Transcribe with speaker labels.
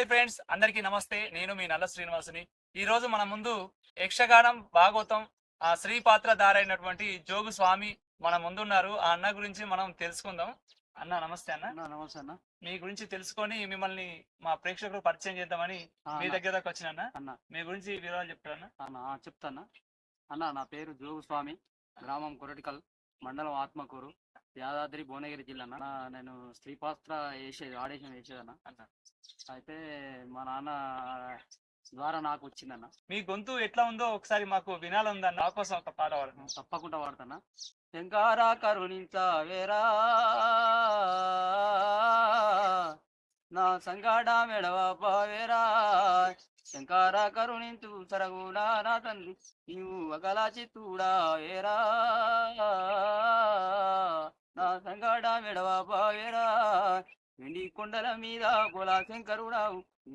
Speaker 1: Hi friends అందరికీ నమస్తే. నేను మీ నల్ల శ్రీనివాసుని. ఈ రోజు మన ముందు యక్షగానం భాగవతం ఆ శ్రీ పాత్రధారైనటువంటి జోగు స్వామి మన ముందున్నారు. ఆ అన్న గురించి మనం తెలుసుకుందాం. అన్న నమస్తే అన్న.
Speaker 2: నమస్తే అన్న.
Speaker 1: మీ గురించి తెలుసుకొని మిమ్మల్ని మా ప్రేక్షకులు పరిచయం చేద్దామని మీ దగ్గర దాకా వచ్చిన అన్న.
Speaker 2: అన్న.
Speaker 1: మీ గురించి వివరాలు చెప్తారన్న
Speaker 2: అన్న? చెప్తానా అన్న. నా పేరు జోగు స్వామి. గ్రామం కొరటికల్ మండలం ఆత్మకూరు యాదాద్రి భువనగిరి జిల్లా నేను స్త్రీపాత్ర వేసేది ఆడేషన్ వేసేదన్న.
Speaker 1: అన్న.
Speaker 2: అయితే మా నాన్న ద్వారా నాకు వచ్చిందన్న.
Speaker 1: మీ గొంతు ఎట్లా ఉందో ఒకసారి మాకు వినాలందన్న నా కోసం ఒక పాట పాడండి.
Speaker 2: తప్పకుండా వాడతానా శంకారా కరుణించవేరా నా సంగాడ మెడవ పావేరా. శంకార కరుణించు సరగుడా నా తండ్రి. నీవు ఒకలా చిత్తూడా వేరా. నా సంగాడ మెడవ పావేరా. వెండి కొండల మీద కులా శంకరుడావు